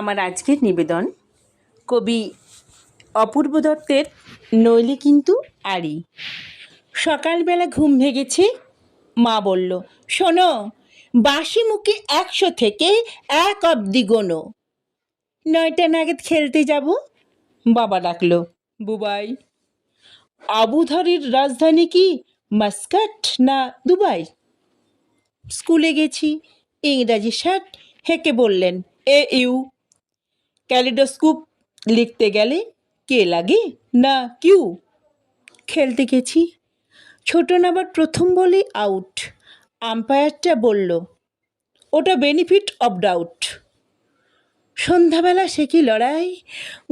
আমার আজকের নিবেদন। কবি অপূর্ব দত্তের নইলে কিন্তু আড়ি। সকালবেলা ঘুম ভেঙেছে, মা বলল, শোনো বাসি মুখে একশো থেকে এক অব্দি গোনো। নয়টা নাগাদ খেলতে যাব? বাবা ডাকলো, বুবাই আবুধাবির রাজধানী কি মাস্কাট না দুবাই? স্কুলে গেছি, ইংরাজি শার্ট হেঁকে বললেন, এ ইউ। ক্যালিডোস্কোপ লিখতে গেলে কে লাগে? না, কিউ। খেলতে গেছি। ছোট নাবার প্রথম বলে আউট আম্পায়ারটা বলল, ওটা বেনিফিট অফ ডাউট সন্ধ্যাবেলা সে কি লড়াই,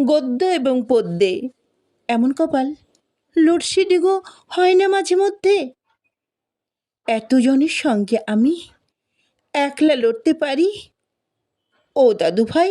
গদ্য এবং পদ্যে? এমন কপাল। লোডশেডিংও হয় না মাঝে মধ্যে? এতজনের সঙ্গে আমি একলা লড়তে পারি? ও দাদু ভাই